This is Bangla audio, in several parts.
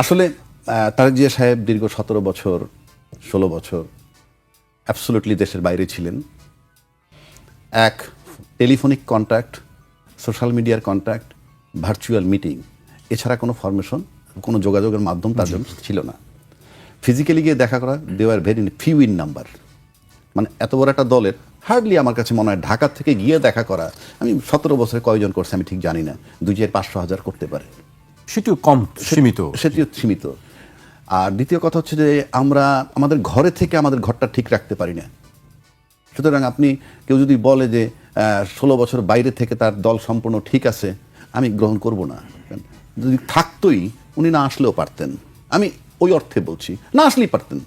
আসলে তারেক জিয়া সাহেব দীর্ঘ সতেরো বছর ষোলো বছর অ্যাবসোলুটলি দেশের বাইরে ছিলেন। এক টেলিফোনিক কন্ট্যাক্ট সোশ্যাল মিডিয়ার কন্ট্যাক্ট ভার্চুয়াল মিটিং এছাড়া কোনো ফরমেশন কোনো যোগাযোগের মাধ্যম তার জন্য ছিল না। ফিজিক্যালি গিয়ে দেখা করা they are very few in number মানে এত বড় একটা দলের হার্ডলি আমার কাছে মনে হয় ঢাকা থেকে গিয়ে দেখা করা। আমি সতেরো বছরে কয়জন করছে আমি ঠিক জানি না। দুই চার পাঁচশো হাজার করতে পারে। সেটিও কম সীমিত। সেটিও সীমিত। আর দ্বিতীয় কথা হচ্ছে যে আমরা আমাদের ঘরে থেকে আমাদের ঘরটা ঠিক রাখতে পারি না। সুতরাং আপনি কেউ যদি বলে যে ষোলো বছর বাইরে থেকে তার দল সম্পূর্ণ ঠিক আছে, আমি গ্রহণ করব না। যদি থাকতোই উনি না আসলেও পারতেন। আমি ওই অর্থে বলছি, না আসলেই পারতেন।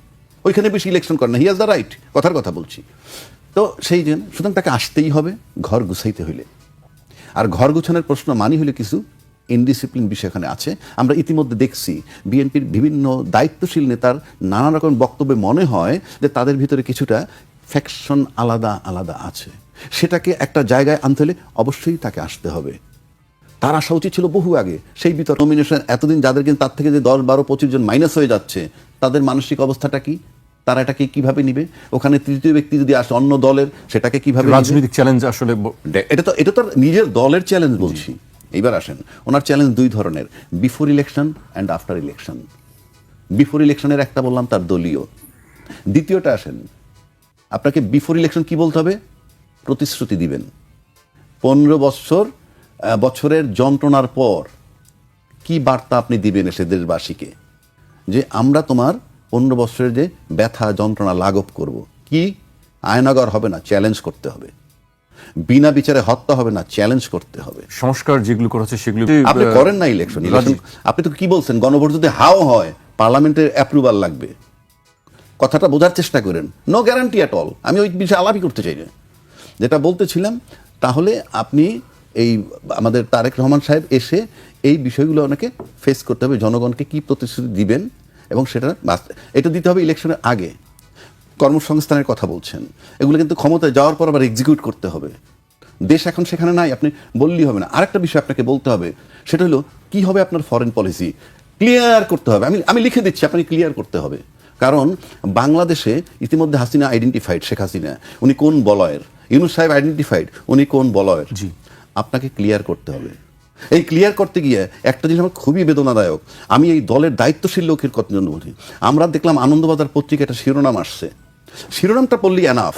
ওইখানে বেশি ইলেকশন করেন না। হি হ্যাজ দ্য রাইট কথার কথা বলছি। তো সেই জন্য সুতরাং তাকে আসতেই হবে, ঘর গুছাইতে হইলে। আর ঘর গুছানোর প্রশ্ন মানি হলে কিছু? ইনডিসিপ্লিন বিষয় এখানে আছে। আমরা ইতিমধ্যে দেখছি বিএনপির বিভিন্ন দায়িত্বশীল নেতার নানা রকম বক্তব্যে মনে হয় যে তাদের ভিতরে কিছুটা ফ্যাকশন আলাদা আলাদা আছে। সেটাকে একটা জায়গায় আনতে হলে অবশ্যই তাকে আসতে হবে। তার আসা উচিত ছিল বহু আগে। সেই বিতর্ক নমিনেশন এতদিন যাদের কিন্তু তার থেকে যে দশ বারো পঁচিশ জন মাইনাস হয়ে যাচ্ছে তাদের মানসিক অবস্থাটা কি? তারা এটাকে কীভাবে নিবে? ওখানে তৃতীয় ব্যক্তি যদি আসে অন্য দলের সেটাকে কীভাবে রাজনৈতিক চ্যালেঞ্জ আসলে এটা তো এটা তো নিজের দলের চ্যালেঞ্জ বলছি। এইবার আসেন। ওনার চ্যালেঞ্জ দুই ধরনের before election and after election before ইলেকশনের একটা বললাম, তার দলীয়। দ্বিতীয়টা আসেন, আপনাকে বিফোর ইলেকশন কি বলতে হবে? প্রতিশ্রুতি দিবেন। পনেরো বছর বছরের যন্ত্রণার পর কি বার্তা আপনি দিবেন এসে দেশবাসীকে? যে আমরা তোমার পনেরো বছরের যে ব্যথা, যন্ত্রণা লাঘব করব। কি? আয়নাগর হবে না চ্যালেঞ্জ করতে হবে। বিনা বিচারে হত্যা হবে না চ্যালেঞ্জ করতে হবে। সংস্কার যেগুলো করা হচ্ছে সেগুলো আপনি করেন না ইলেকশন ইলেকশন আপনি তো কি বলছেন? গণভোট যদি হাও হয় পার্লামেন্টের অ্যাপ্রুভাল লাগবে। কথাটা বোঝার চেষ্টা করেন। নো গ্যারান্টি অ্যাট অল আমি ওই বিষয়ে আলাপই করতে চাই না। যেটা বলতেছিলাম তাহলে আপনি এই আমাদের তারেক রহমান সাহেব এসে এই বিষয়গুলো অনেকে ফেস করতে হবে জনগণকে কি প্রতিশ্রুতি দিবেন এবং সেটা এটা দিতে হবে ইলেকশনের আগে। কর্মসংস্থানের কথা বলছেন। এগুলো কিন্তু ক্ষমতায় যাওয়ার পর আবার এক্সিকিউট করতে হবে। দেশ এখন সেখানে নাই আপনি বললেই হবে না। আরেকটা বিষয় আপনাকে বলতে হবে সেটা হলো কি হবে আপনার ফরেন পলিসি ক্লিয়ার করতে হবে। আমি আমি লিখে দিচ্ছি আপনি ক্লিয়ার করতে হবে। কারণ বাংলাদেশে ইতিমধ্যে হাসিনা আইডেন্টিফাইড শেখ হাসিনা। উনি কোন বলয়ের? ইউনুস সাহেব আইডেন্টিফাইড উনি কোন বলয়ের? জি। আপনাকে ক্লিয়ার করতে হবে। এই ক্লিয়ার করতে গিয়ে একটা জিনিস আমার খুবই বেদনাদায়ক। আমি এই দলের দায়িত্বশীল লোকের কথা জন্য বলছি আমরা দেখলাম আনন্দবাজার পত্রিকা একটা শিরোনাম আসছে। শিরোনামটা পড়লি অ্যানাফ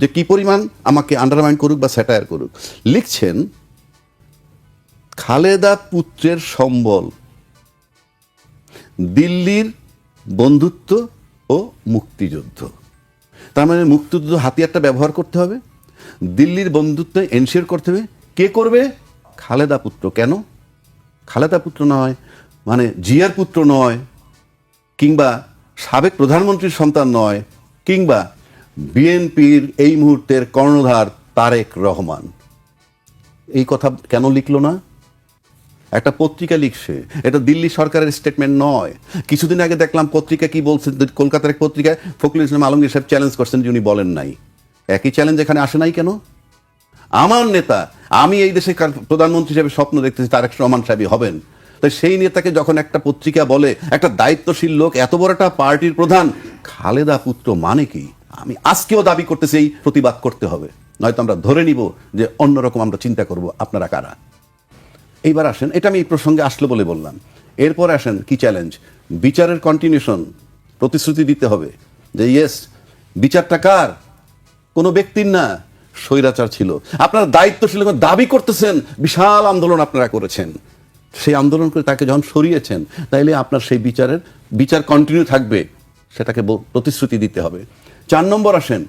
যে কি পরিমাণ আমাকে আন্ডারমাইন করুক বা স্যাটায়ার করুক। লিখছেন, খালেদা পুত্রের সম্বল, দিল্লির বন্ধুত্ব ও মুক্তিযুদ্ধ। তার মানে মুক্তিযুদ্ধ হাতিয়ারটা ব্যবহার করতে হবে, দিল্লির বন্ধুত্ব এনশিওর করতে হবে। কে করবে? খালেদা পুত্র। কেন? খালেদা পুত্র নয় মানে জিয়ার পুত্র নয়, কিংবা সাবেক প্রধানমন্ত্রীর সন্তান নয় কিংবা বিএনপির এই মুহূর্তের কর্ণধার তারেক রহমান। এই কথা কেন লিখল না? একটা পত্রিকা লিখছে। এটা দিল্লি সরকারের স্টেটমেন্ট নয়। কিছুদিন আগে দেখলাম পত্রিকা কি বলছে, কলকাতার এক পত্রিকায় ফখরুল ইসলাম আলমগীর সাহেব চ্যালেঞ্জ করছেন উনি বলেন নাই। একই চ্যালেঞ্জ এখানে আসে নাই কেন? আমার নেতা, আমি এই দেশে প্রধানমন্ত্রী হিসেবে স্বপ্ন দেখতেছি তারেক রহমান সাহেবই হবেন। তাই সেই নেতাকে যখন একটা পত্রিকা বলে, একটা দায়িত্বশীল লোক, এত বড় একটা পার্টির প্রধান, খালেদা পুত্র মানে কি? আমি আজকেও দাবি করতেছি, এই প্রতিবাদ করতে হবে। নয়তো আমরা ধরে নিব যে অন্যরকম আমরা চিন্তা করব, আপনারা কারা? এইবার আসেন, এটা আমি এই প্রসঙ্গে আসলো বলে বললাম। এরপর আসেন, কি চ্যালেঞ্জ বিচারের কন্টিনিউশন প্রতিশ্রুতি দিতে হবে যে ইয়েস বিচারটা কার? কোনো ব্যক্তির না, স্বৈরাচার ছিল। আপনারা দায়িত্বশীল দাবি করতেছেন, বিশাল আন্দোলন আপনারা করেছেন। সেই আন্দোলন করে তাকে যখন সরিয়েছেন, তাইলে আপনার সেই বিচারের, বিচার কন্টিনিউ থাকবে, সেটাকে প্রতিশ্রুতি দিতে হবে। চার নম্বর আসেন,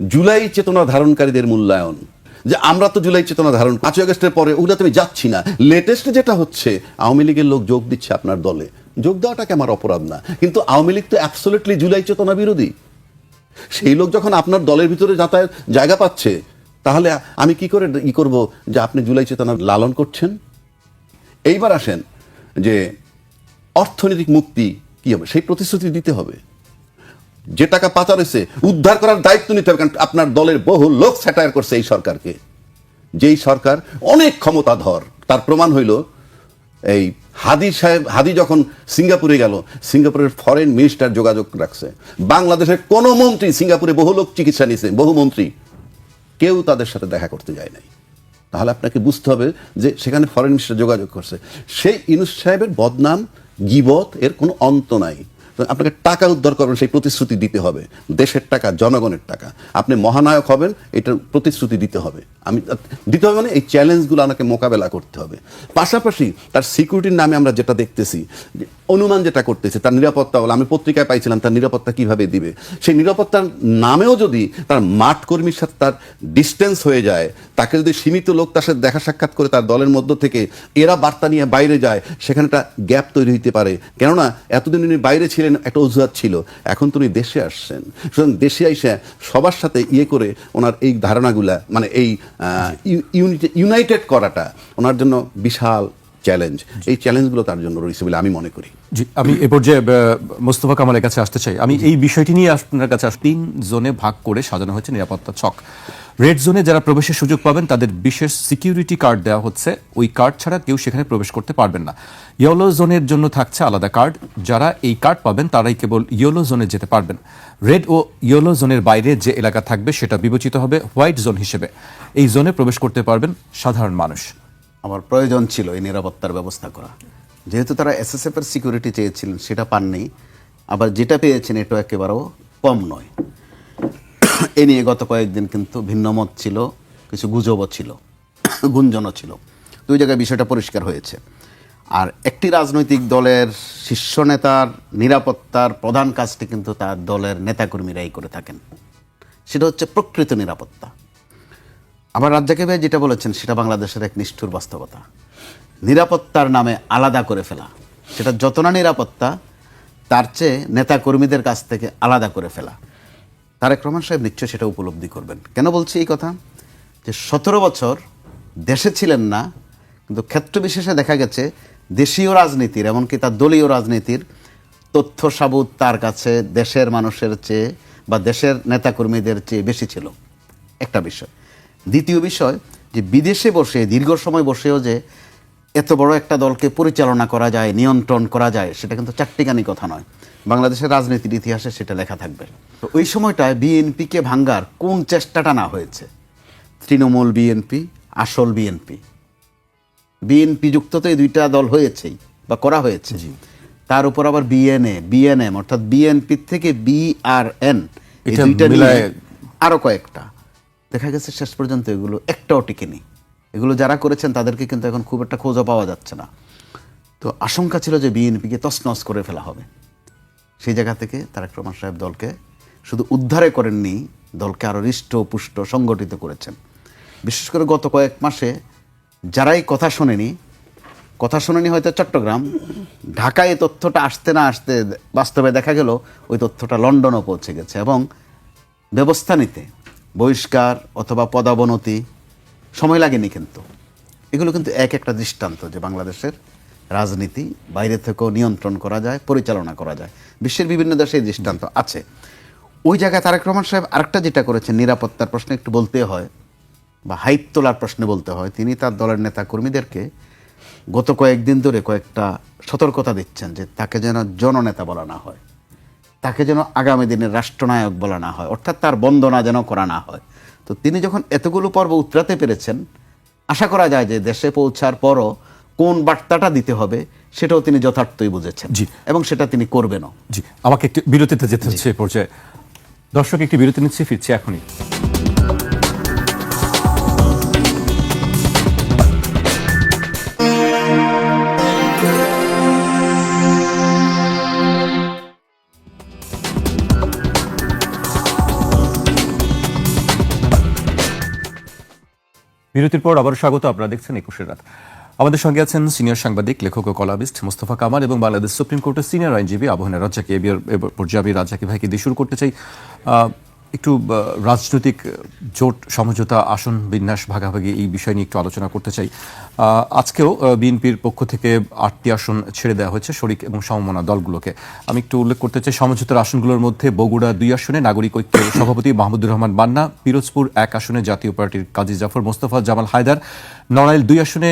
জুলাই চেতনা ধারণকারীদের মূল্যায়ন। যে আমরা তো জুলাই চেতনা ধারণ পাঁচই আগস্টের পরে ওগুলো তুমি যাচ্ছি না। লেটেস্ট যেটা হচ্ছে, আওয়ামী লীগের লোক যোগ দিচ্ছে আপনার দলে। যোগ দেওয়াটাকে আমার অপরাধ না। কিন্তু আওয়ামী লীগ তো অ্যাবসোলিটলি জুলাই চেতনা বিরোধী। সেই লোক যখন আপনার দলের ভিতরে যাতায়াত, জায়গা পাচ্ছে, তাহলে আমি কি করে ই করব যে আপনি জুলাই চেতনা লালন করছেন? এইবার আসেন যে অর্থনৈতিক মুক্তি কি হবে? সেই প্রতিশ্রুতি দিতে হবে। যে টাকা পাচার হয়েছে, উদ্ধার করার দায়িত্ব নিতে হবে, কারণ আপনার দলের বহু লোক স্যাটায়ার করছে এই সরকারকে। যেই সরকার অনেক ক্ষমতাধর, তার প্রমাণ হইল এই হাদি সাহেব, হাদি যখন সিঙ্গাপুরে গেল, সিঙ্গাপুরের ফরেন মিনিস্টার যোগাযোগ রাখছে। বাংলাদেশের কোনো মন্ত্রী সিঙ্গাপুরে বহু লোক চিকিৎসা নিয়েছে, বহু মন্ত্রী। কেউ তাদের সাথে দেখা করতে যায় নাই। তাহলে আপনাকে বুঝতে হবে যে সেখানে ফরেন মিনিস্টার যোগাযোগ করছে। সেই ইনুস সাহেবের বদনাম, গিবত, এর কোনো অন্ত নাই। আপনাকে টাকা উদ্ধার করবেন, সেই প্রতিশ্রুতি দিতে হবে। দেশের টাকা, জনগণের টাকা। আপনি মহানায়ক হবেন, এটার প্রতিশ্রুতি দিতে হবে। আমি, দিতে হবে মানে এই চ্যালেঞ্জগুলো আমাকে মোকাবেলা করতে হবে। পাশাপাশি তার সিকিউরিটির নামে আমরা যেটা দেখতেছি অনুমান যেটা করতেছে, তার নিরাপত্তা বলে, আমি পত্রিকায় পাইছিলাম, তার নিরাপত্তা কীভাবে দিবে? সেই নিরাপত্তার নামেও যদি তার মাঠ কর্মীর সাথে তার ডিস্টেন্স হয়ে যায়, তাকে যদি সীমিত লোক তার সাথে দেখা সাক্ষাৎ করে তার দলের মধ্য থেকে, এরা বার্তা নিয়ে বাইরে যায়, সেখানে একটা গ্যাপ তৈরি হইতে পারে। কেননা, এতদিন উনি বাইরে ছিলেন একটা অজুহাত ছিল। এখন তো উনি দেশে আসছেন। সুতরাং দেশে এসে সবার সাথে ইয়ে করে ওনার এই ধারণাগুলা মানে এই ইউনাইটেড করাটা ওনার জন্য বিশাল চ্যালেঞ্জ। এই চ্যালেঞ্জগুলো তার জন্য রয়েছে বলে আমি মনে করি। জি, আমি এ পর্যায়ে মোস্তফা কামালের কাছে আসতে চাই। আমি এই বিষয়টি নিয়ে আপনার কাছে তিন জোনে ভাগ করে সাজানো হয়েছে নিরাপত্তা ছক। রেড জোনে যারা প্রবেশের সুযোগ পাবেন, তাদের বিশেষ সিকিউরিটি কার্ড দেওয়া হচ্ছে। ওই কার্ড ছাড়া কেউ সেখানে প্রবেশ করতে পারবেন না। ইয়েলো জোনের জন্য থাকছে আলাদা কার্ড। যারা এই কার্ড পাবেন, তারাই কেবল ইয়েলো জোনে যেতে পারবেন। রেড ও ইয়েলো জোনের বাইরে যে এলাকা থাকবে, সেটা বিবেচিত হবে হোয়াইট জোন হিসেবে। এই জোনে প্রবেশ করতে পারবেন সাধারণ মানুষ। আমার প্রয়োজন ছিল এই নিরাপত্তার ব্যবস্থা করা। যেহেতু তারা এসএসএফ এর সিকিউরিটি চেয়েছিলেন, সেটা পাননি। আবার যেটা পেয়েছেন এটা একেবারেও কম নয়। এ নিয়ে গত কয়েকদিন কিন্তু ভিন্নমত ছিল, কিছু গুজবও ছিল, গুঞ্জনও ছিল। দুই জায়গায় বিষয়টা পরিষ্কার হয়েছে। আর একটি রাজনৈতিক দলের শীর্ষ নেতার নিরাপত্তার প্রধান কাজটি কিন্তু তার দলের নেতাকর্মীরাই করে থাকেন। সেটা হচ্ছে প্রকৃত নিরাপত্তা। আবার রাজ্জাকে ভাই যেটা বলেছেন, সেটা বাংলাদেশের এক নিষ্ঠুর বাস্তবতা। নিরাপত্তার নামে আলাদা করে ফেলা। সেটা যত না নিরাপত্তা, তার চেয়ে নেতাকর্মীদের কাছ থেকে আলাদা করে ফেলা। তারেক রহমান সাহেব নিশ্চয় সেটা উপলব্ধি করবেন। কেন বলছি এই কথা? যে সতেরো বছর দেশে ছিলেন না, কিন্তু ক্ষেত্র বিশেষে দেখা গেছে দেশীয় রাজনীতির, এমনকি তার দলীয় রাজনীতির তথ্য সাবুত তার কাছে দেশের মানুষের চেয়ে বা দেশের নেতাকর্মীদের চেয়ে বেশি ছিল। একটা বিষয়। দ্বিতীয় বিষয় যে বিদেশে বসে, দীর্ঘ সময় বসেও যে এত বড় একটা দলকে পরিচালনা করা যায় নিয়ন্ত্রণ করা যায় সেটা কিন্তু চারটিখানি কথা নয়। বাংলাদেশের রাজনীতির ইতিহাসে সেটা লেখা থাকবে। তো ওই সময়টায় বিএনপিকে ভাঙ্গার কোন চেষ্টাটা না হয়েছে? তৃণমূল বিএনপি আসল বিএনপি। বিএনপি যুক্ত তো এই দুইটা দল হয়েছেই বা করা হয়েছে। তার উপর আবার বিএনএ বিএনএম অর্থাৎ বিএনপি থেকে বিআরএন এই দুইটা নিয়ে মিলায়ে- আরও কয়েকটা। দেখা গেছে শেষ পর্যন্ত এগুলো একটাও টিকেনি। এগুলো যারা করেছেন তাদেরকে কিন্তু এখন খুব একটা খোঁজও পাওয়া যাচ্ছে না। তো আশঙ্কা ছিল যে বিএনপিকে তছনছ করে ফেলা হবে। সেই জায়গা থেকে তারেক রহমান সাহেব দলকে শুধু উদ্ধারে করেননি, দলকে আরও হৃষ্ট পুষ্ট, সংগঠিত করেছেন। বিশেষ করে গত কয়েক মাসে যারাই কথা শোনেনি কথা শোনেনি হয়তো চট্টগ্রাম, ঢাকায় এই তথ্যটা আসতে না আসতে বাস্তবে দেখা গেল, ওই তথ্যটা লন্ডনও পৌঁছে গেছে এবং ব্যবস্থা নিতে বহিষ্কার অথবা পদাবনতি সময় লাগেনি কিন্তু। এগুলো কিন্তু এক একটা দৃষ্টান্ত যে বাংলাদেশের রাজনীতি বাইরে থেকেও নিয়ন্ত্রণ করা যায়, পরিচালনা করা যায়। বিশ্বের বিভিন্ন দেশে এই দৃষ্টান্ত আছে। ওই জায়গায় তারেক রহমান সাহেব আরেকটা যেটা করেছেন, নিরাপত্তার প্রশ্নে একটু বলতে হয়, বা হাইপ তোলার প্রশ্নে বলতে হয়, তিনি তার দলের নেতা কর্মীদেরকে গত কয়েকদিন ধরে কয়েকটা সতর্কতা দিচ্ছেন যে তাকে যেন জননেতা বলা না হয়, তাকে যেন আগামী দিনের রাষ্ট্রনায়ক বলা না হয়, অর্থাৎ তার বন্দনা যেন করা না হয়। তো তিনি যখন এতগুলো পর্ব উতরাতে পেরেছেন আশা করা যায় যে দেশে পৌঁছার পরও কোন বার্তাটা দিতে হবে সেটাও তিনি যথার্থই বুঝেছেন জি। এবং সেটা তিনি করবেনও। জি আমাকে একটি বিরতিতে যেতে হচ্ছে পর্যায়ে। দর্শক একটি বিরতি নিচ্ছে ফিরছে এখনই। বিরতির পর আবার স্বাগত আপনারা দেখছেন একুশের রাত। আমাদের সঙ্গে আছেন সিনিয়র সাংবাদিক, লেখক ও কলাবিস্ট মোস্তফা কামাল এবং বাংলাদেশ সুপ্রিম কোর্টের সিনিয়র আইনজীবী আবহানা রাজাকে এ পর্যায়ে আমি রাজাকে ভাইকে দিয়ে শুরু করতে চাই। একটু রাজনৈতিক জোট, সমঝোতা, আসন, বিন্যাস, ভাগাভাগি এই বিষয় নিয়ে একটু আলোচনা করতে চাই। আজকেও বিএনপির পক্ষ থেকে আটটি আসন ছেড়ে দেওয়া হয়েছে শরিক এবং সমমনা দলগুলোকে। আমি একটু উল্লেখ করতে চাই, সমঝোতার আসনগুলোর মধ্যে বগুড়া দুই আসনে নাগরিক ঐক্যের সভাপতি মাহমুদুর রহমান বান্না, পিরোজপুর এক আসনে জাতীয় পার্টির কাজী জাফর মোস্তফা, জামাল হায়দার, নড়াইল দুই আসনে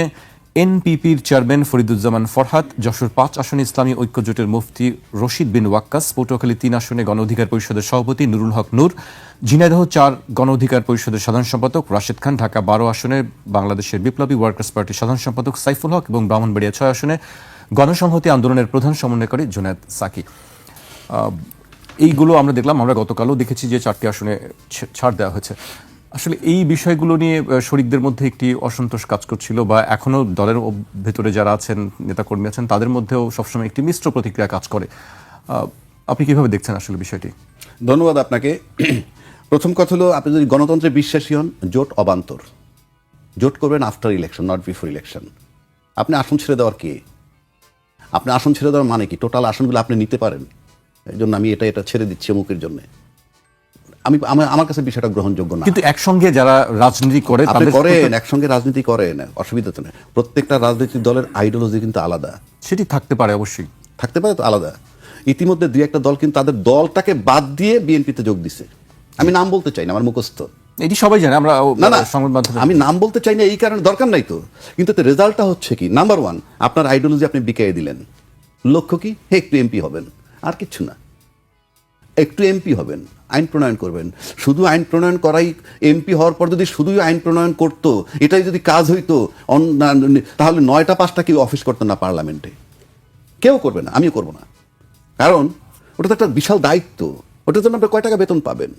এনপিপির চেয়ারম্যান ফরিদুজ্জামান ফরহাদ, যশোর পাঁচ আসনে ইসলামী ঐক্য জোটের মুফতি রশিদ বিন ওয়াক্কাস, পটুয়াখালী তিন আসনে গণ অধিকার পরিষদের সভাপতি নুরুল হক নূর, ঝিনাইদহ চার গণ অধিকার পরিষদের সাধারণ সম্পাদক রাশেদ খান, ঢাকা বারো আসনে বাংলাদেশের বিপ্লবী ওয়ার্কার্স পার্টির সাধারণ সম্পাদক সাইফুল হক এবং ব্রাহ্মণবাড়িয়া ছয় আসনে গণসংহতি আন্দোলনের প্রধান সমন্বয়কারী জুনায়দ সাকি। এইগুলো আমরা দেখলাম, আমরা গতকালও দেখেছি যে চারটি আসনে ছাড় দেওয়া হয়েছে। আসলে এই বিষয়গুলো নিয়ে শরিকদের মধ্যে একটি অসন্তোষ কাজ করছিল বা এখনও দলের ভেতরে যারা আছেন, নেতাকর্মী আছেন, তাদের মধ্যেও সবসময় একটি মিশ্র প্রতিক্রিয়া কাজ করে। আপনি কীভাবে দেখছেন আসলে বিষয়টি? ধন্যবাদ আপনাকে। প্রথম কথা হলো, আপনি যদি গণতন্ত্রে বিশ্বাসী হন, জোট অবান্তর। জোট করবেন after election not before election আপনি আসন ছেড়ে দেওয়ার কে? আপনি আসন ছেড়ে দেওয়ার মানে কি? টোটাল আসনগুলো আপনি নিতে পারেন। এই জন্য আমি এটা এটা ছেড়ে দিচ্ছি অমুকের জন্য। আমি আমার কাছে বিষয়টা গ্রহণযোগ্য না। কিন্তু একসঙ্গে যারা রাজনীতি করে আপনি তাদের করেন একসঙ্গে রাজনীতি করেন অসুবিধা তো নেই। প্রত্যেকটা রাজনৈতিক দলের আইডিওলজি কিন্তু আলাদা। সেটি থাকতে পারে অবশ্যই। থাকতে পারে তো আলাদা। ইতিমধ্যে দুই একটা দল কিন্তু তাদের দলটাকে বাদ দিয়ে বিএনপিতে যোগ দিছে। আমি নাম বলতে চাই না আমার মুখস্থ। এটি সবাই জানে আমরা না না সংবাদ মাধ্যমে আমি নাম বলতে চাই না এই কারণে দরকার নাই তো। কিন্তু রেজাল্টটা হচ্ছে কি? নাম্বার ওয়ান আপনার আইডিওলজি আপনি বিকাই দিলেন। লক্ষ্য কি? হে একটু এমপি হবেন। আর কিচ্ছু না। একটু এমপি হবেন। আইন প্রণয়ন করবেন। শুধু আইন প্রণয়ন করাই এমপি হওয়ার পর যদি শুধুই আইন প্রণয়ন করতো, এটাই যদি কাজ হইতো তাহলে নয়টা পাঁচটা কেউ অফিস করতো না পার্লামেন্টে। কেউ করবে না, আমিও করব না। কারণ ওটা তো একটা বিশাল দায়িত্ব। ওটার জন্য আপনি কয় টাকা বেতন পাবেন?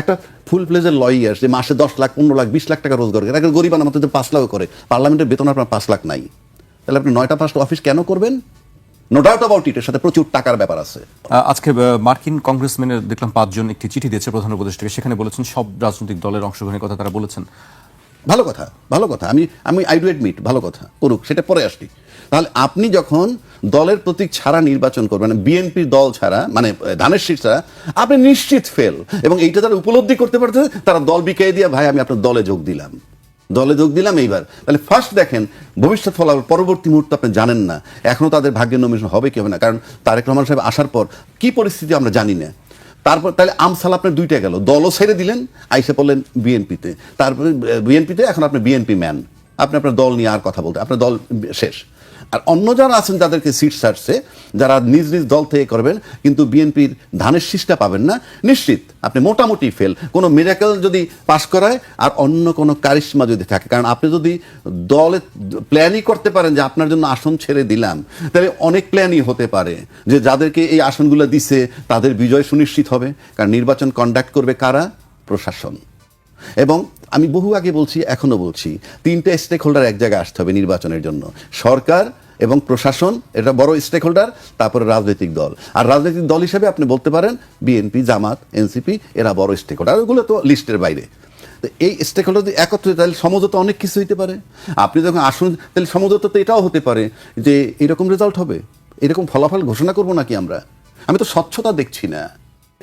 একটা ফুল প্লেজের লয়ার যে মাসে দশ লাখ, পনেরো লাখ, বিশ লাখ টাকা রোজগার করে একটা গরিব আমাদের পাঁচ লাখ করে, পার্লামেন্টের বেতন আপনার পাঁচ লাখ নাই। তাহলে আপনি নয়টা পাঁচটা অফিস কেন করবেন? নো ডাউট অ্যাবাউট ইট এর সাথে প্রচুর টাকার ব্যাপার আছে। আজকে মার্কিন কংগ্রেসম্যানের দেখলাম পাঁচজন একটি চিঠি দিয়েছে প্রধান উপদেষ্টাকে। সেখানে বলেছেন সব রাজনৈতিক দলের অংশগ্রহণের কথা তারা বলেছেন। ভালো কথা ভালো কথা। আমি আমি আই ডু এডমিট ভালো কথা। করুক সেটা পরে আসলি তাহলে আপনি যখন দলের প্রতীক ছাড়া নির্বাচন করবেন মানে বিএনপির দল ছাড়া মানে ধানের শীষ ছাড়া আপনি নিশ্চিত ফেল। এবং এইটা যারা উপলব্ধি করতে পারছে তারা দল বিকাই দিয়ে ভাই আমি আপনার দলে যোগ দিলাম। দলে যোগ দিলাম এইবার। তাহলে ফার্স্ট দেখেন, ভবিষ্যৎ ফলাফল পরবর্তী মুহূর্তে আপনি জানেন না। এখনও তাদের ভাগ্যের নমিনেশন হবে কি হবে না? কারণ তারেক রহমান সাহেব আসার পর কি পরিস্থিতি আমরা জানি না। তারপর তাহলে আমসাল আপনার দুইটা গেল। দলও ছেড়ে দিলেন, আইসে পড়লেন বিএনপিতে। তারপরে বিএনপিতে এখন আপনি বিএনপি ম্যান। আপনি আপনার দল নিয়ে আর কথা বলতে আপনার দল শেষ। আর অন্য যারা আছেন যাদেরকে সিট ছাড়ছে, যারা নিজ নিজ দল থেকে করবেন, কিন্তু বিএনপির ধানের শীষটা পাবেন না। নিশ্চিত, আপনি মোটামুটি ফেল। কোনো মিরাকেল যদি পাশ করায়, আর অন্য কোনো কারিশ্মা যদি থাকে। কারণ আপনি যদি দলে প্ল্যানই করতে পারেন যে আপনার জন্য আসন ছেড়ে দিলাম, তাহলে অনেক প্ল্যানই হতে পারে যে যাদেরকে এই আসনগুলো দিছে, তাদের বিজয় সুনিশ্চিত হবে। কারণ নির্বাচন কন্ডাক্ট করবে কারা? প্রশাসন। এবং আমি বহু আগে বলছি, এখনও বলছি, তিনটে স্টেক হোল্ডার এক জায়গায় আসতে হবে নির্বাচনের জন্য। সরকার এবং প্রশাসন, এটা বড় স্টেক হোল্ডার তারপরে রাজনৈতিক দল। আর রাজনৈতিক দল হিসেবে আপনি বলতে পারেন বিএনপি জামাত এনসিপি এরা বড় স্টেক হোল্ডার ওগুলো তো লিস্টের বাইরে। তো এই স্টেক হোল্ডার যদি একত্রে তাহলে সমঝোতা অনেক কিছু হইতে পারে। আপনি যখন আসুন, তাহলে সমঝোতা তো এটাও হতে পারে যে এরকম রেজাল্ট হবে। এরকম ফলাফল ঘোষণা করব নাকি আমরা? আমি তো স্বচ্ছতা দেখছি না।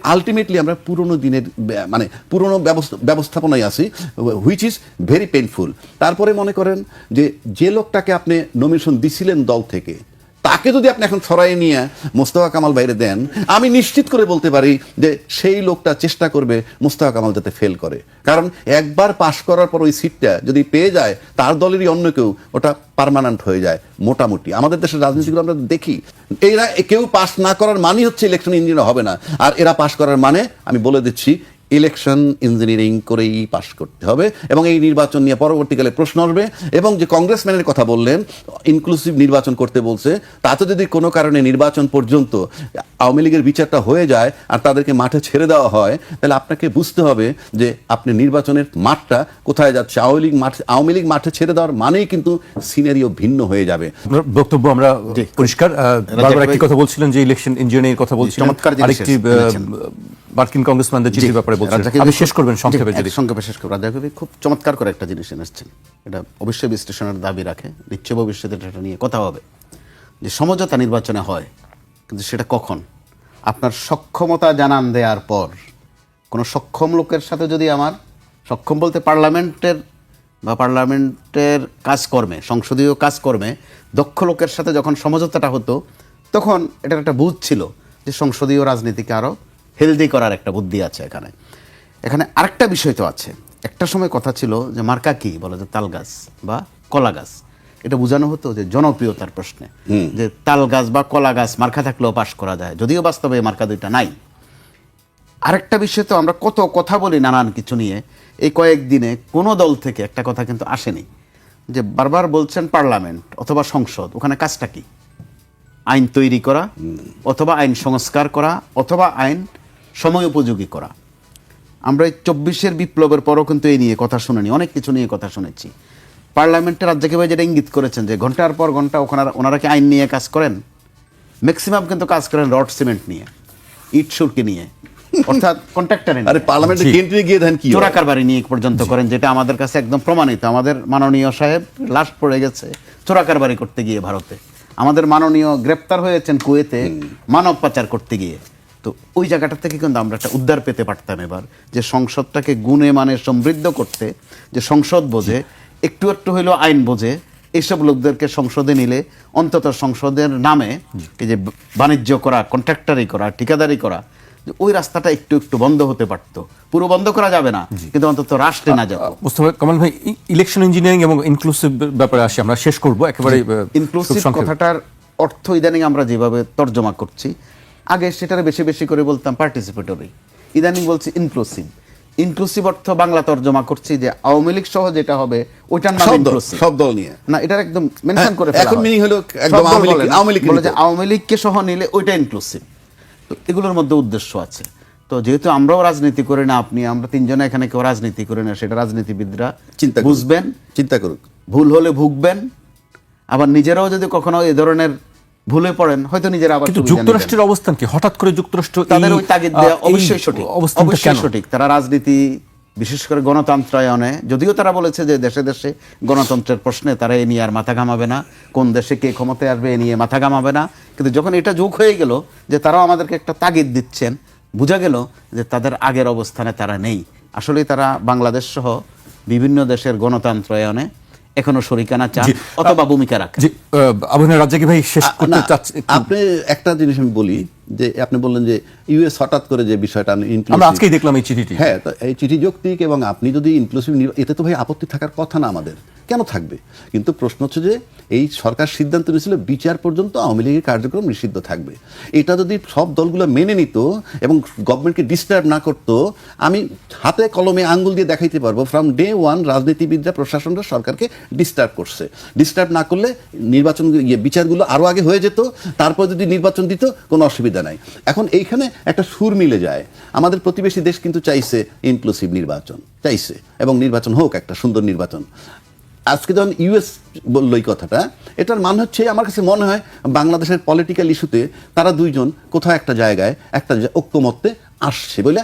আলটিমেটলি আমরা পুরনো দিনের মানে পুরনো ব্যবস্থা- ব্যবস্থাপনায় আছি হুইচ ইজ ভেরি পেইনফুল তারপরে মনে করেন যে যে লোকটাকে আপনি নমিনেশন দিছিলেন দল থেকে তাকে যদি আপনি এখন ছড়াই নিয়ে মোস্তফা কামাল বাইরে দেন, আমি নিশ্চিত করে বলতে পারি যে সেই লোকটা চেষ্টা করবে মোস্তফা কামাল যাতে ফেল করে। কারণ একবার পাশ করার পর ওই সিটটা যদি পেয়ে যায়, তার দলেরই অন্য কেউ, ওটা পার্মানেন্ট হয়ে যায়, মোটামুটি। আমাদের দেশের রাজনীতিগুলো আমরা দেখি। এরা কেউ পাশ না করার মানেই হচ্ছে ইলেকশন ইঞ্জিনিয়ার হবে না। আর এরা পাশ করার মানে আমি বলে দিচ্ছি ইলেকশন ইঞ্জিনিয়ারিং করেই পাশ করতে হবে এবং এই নির্বাচন নিয়ে পরবর্তীকালে প্রশ্ন আসবে এবং যে কংগ্রেসম্যানের কথা বললেন ইনক্লুসিভ নির্বাচন করতে বলছে তাতে যদি কোনো কারণে নির্বাচন পর্যন্ত আওয়ামী লীগের বিচারটা হয়ে যায় আর তাদেরকে মাঠে ছেড়ে দেওয়া হয় তাহলে আপনাকে বুঝতে হবে যে আপনি নির্বাচনের মাঠটা কোথায় যাচ্ছে। আওয়ামী লীগ মাঠ আওয়ামী লীগ মাঠে ছেড়ে দেওয়ার মানেই কিন্তু সিনারিও ভিন্ন হয়ে যাবে। বক্তব্য আমরা পরিষ্কার। আহ, বারবার একটি কথা বলছিলেন যে ইলেকশন ইঞ্জিনিয়ারিং কথা আরেকটি এনেছেন। মার্কিন কংগ্রেসম্যানদের চিঠির ব্যাপারে আপনি শেষ করবেন সংক্ষেপে যদি। সংক্ষেপে শেষ করব রাজা কবি খুব চমৎকার করে একটা জিনিস এনেছেন। এটা অবশ্যই বিশ্লেষণের দাবি রাখে নিশ্চয় ভবিষ্যতে এটা নিয়ে কথা হবে। যে সমঝোতা নির্বাচনে হয় কিন্তু সেটা কখন? আপনার সক্ষমতা জানান দেওয়ার পর। কোনো সক্ষম লোকের সাথে যদি আমার সক্ষম বলতে পার্লামেন্টের বা পার্লামেন্টের কাজকর্মে সংসদীয় কাজকর্মে দক্ষ লোকের সাথে যখন সমঝোতাটা হতো তখন এটার একটা বুঝ ছিল যে সংসদীয় রাজনীতিকে আরও হেলদি করার একটা বুদ্ধি আছে এখানে। এখানে আরেকটা বিষয় তো আছে। একটা সময় কথা ছিল যে মার্কা কি? বলে যে তাল গাছ বা কলা গাছ। এটা বোঝানো হতো যে জনপ্রিয়তার প্রশ্নে। যে তাল গাছ বা কলা গাছ মার্কা থাকলেও পাশ করা যায়। যদিও বাস্তবে মার্কা দুইটা নাই। আরেকটা বিষয় তো আমরা কত কথা বলি নানান কিছু নিয়ে। এই কয়েকদিনে কোনো দল থেকে একটা কথা কিন্তু আসেনি। যে বারবার বলছেন পার্লামেন্ট অথবা সংসদ ওখানে কাজটা কি? আইন তৈরি করা অথবা আইন সংস্কার করা অথবা আইন সময় উপযোগী করা। আমরা এই চব্বিশের বিপ্লবের পরও কিন্তু এই নিয়ে কথা শুনিনি অনেক কিছু নিয়ে কথা শুনেছি। পার্লামেন্টের রাজ্যকে ভাই যেটা ইঙ্গিত করেছেন যে ঘণ্টার পর ঘণ্টা ওখানে ওনারা কি আইন নিয়ে কাজ করেন? ম্যাক্সিমাম কিন্তু কাজ করেন রড সিমেন্ট নিয়ে ইট সুরকি নিয়ে অর্থাৎ কন্ট্রাক্টারে আরে পার্লামেন্টে কেন্দ্রে গিয়ে দেন কি হয়? চোরা কারবারি নিয়ে পর্যন্ত করেন যেটা আমাদের কাছে একদম প্রমাণিত। আমাদের মাননীয় সাহেব লাশ পড়ে গেছে চোরা কারবারি করতে গিয়ে ভারতে। আমাদের মাননীয় গ্রেপ্তার হয়েছেন কুয়েতে মানব পাচার করতে গিয়ে। তো ওই জায়গাটা থেকে কিন্তু আমরা একটা উদ্ধার পেতে পারতাম এবার যে সংসদটাকে গুণে মানে সমৃদ্ধ করতে যে সংসদ বোঝে একটু একটু হইলেও আইন বোঝে এইসব লোকদেরকে সংসদে নিলে অন্তত সংসদের নামে এই যে বাণিজ্য করা কন্ট্রাক্টারি করা ঠিকাদারি করা ওই রাস্তাটা একটু একটু বন্ধ হতে পারতো। পুরো বন্ধ করা যাবে না কিন্তু অন্তত রাষ্ট্রে না যাবে মোস্তফা কামাল ভাই ইলেকশন ইঞ্জিনিয়ারিং এবং ইনক্লুসিভ ব্যাপারে আসি আমরা শেষ করব একেবারে ইনক্লুসিভ কথাটার অর্থ ইদানিং আমরা যেভাবে তর্জমা করছি আগে সেটার বেশি বেশি করে বলতাম পার্টিসিপেটরি ইদানিং বলছি ইনক্লুসিভ ইনক্লুসিভ অর্থ বাংলা তর্জমা করছি যে আওয়ামী লীগ সহ যেটা হবে ওইটার নাম ইনক্লুসিভ সব দল নিয়ে। না এটার একদম মেনশন হ্যাঁ, করে ফেলা এখন হয়। meaning হলো একদম আওয়ামী লীগ- আওয়ামী লীগকে বলে যে। আওয়ামী লীগকে সহ নিলে ওইটা ইনক্লুসিভ তো এগুলোর মধ্যে উদ্দেশ্য আছে। তো যেহেতু আমরাও রাজনীতি করি না আপনি আমরা তিনজনে এখানে কেউ রাজনীতি করি না সেটা রাজনীতিবিদরা চিন্তা বুঝবেন। চিন্তা করুক। ভুল হলে ভুগবেন। আবার নিজেরাও যদি কখনো এই ধরনের ভুলে পড়েন হয়তো নিজেরা আবার কিন্তু যুক্তরাষ্ট্রের অবস্থান কি? হঠাৎ করে যুক্তরাষ্ট্র তাদের ওই তাগিদ দেওয়া অবশ্যই সঠিক অবশ্যই সঠিক। তারা রাজনীতি বিশেষ করে গণতন্ত্রায়নে যদিও তারা বলেছে যে দেশে দেশে গণতন্ত্রের প্রশ্নে তারা এ নিয়ে আর মাথা ঘামাবে না কোন দেশে কে ক্ষমতায় আসবে এ নিয়ে মাথা ঘামাবে না। কিন্তু যখন এটা যোগ হয়ে গেল যে তারাও আমাদেরকে একটা তাগিদ দিচ্ছেন বোঝা গেল যে তাদের আগের অবস্থানে তারা নেই। আসলে তারা বাংলাদেশ সহ বিভিন্ন দেশের গণতন্ত্রায়নে এখনও শরিকানা চান। অথবা ভূমিকা রাখেন জি আবহাওয়া রাজ্জাকি ভাই শেষ আ- করতে চাচ্ছি আপনি একটা জিনিস আমি বলি যে আপনি বললেন যে ইউএস হঠাৎ করে যে বিষয়টা আমরা আজকেই দেখলাম এই চিঠিটি। হ্যাঁ তো এই চিঠি যৌক্তিক এবং আপনি যদি ইনক্লুসিভ এতে তো ভাই আপত্তি থাকার কথা না আমাদের। কেন থাকবে? কিন্তু প্রশ্ন হচ্ছে যে এই সরকার সিদ্ধান্ত নিয়েছিল বিচার পর্যন্ত আওয়ামী লীগের কার্যক্রম নিষিদ্ধ থাকবে। এটা যদি সব দলগুলো মেনে নিত এবং গভর্নমেন্টকে ডিস্টার্ব না করতো আমি হাতে কলমে আঙ্গুল দিয়ে দেখাইতে পারব ফ্রম ডে ওয়ান রাজনীতিবিদরা প্রশাসনরা সরকারকে ডিস্টার্ব করছে। ডিস্টার্ব না করলে নির্বাচন ইয়ে বিচারগুলো আরও আগে হয়ে যেত তারপর যদি নির্বাচন দিত কোনো অসুবিধা নাই। এখন এইখানে একটা সুর মিলে যায়। আমাদের প্রতিবেশী দেশ কিন্তু চাইছে ইনক্লুসিভ নির্বাচন, চাইছে এবং নির্বাচন হোক, একটা সুন্দর নির্বাচন। আজকে যখন ইউএস বলল এই কথাটা, এটার মানে হচ্ছে, আমার কাছে মনে হয় বাংলাদেশের পলিটিক্যাল ইস্যুতে তারা দুইজন কোথাও একটা জায়গায়, একটা ঐক্যমত্যে আসছে বলে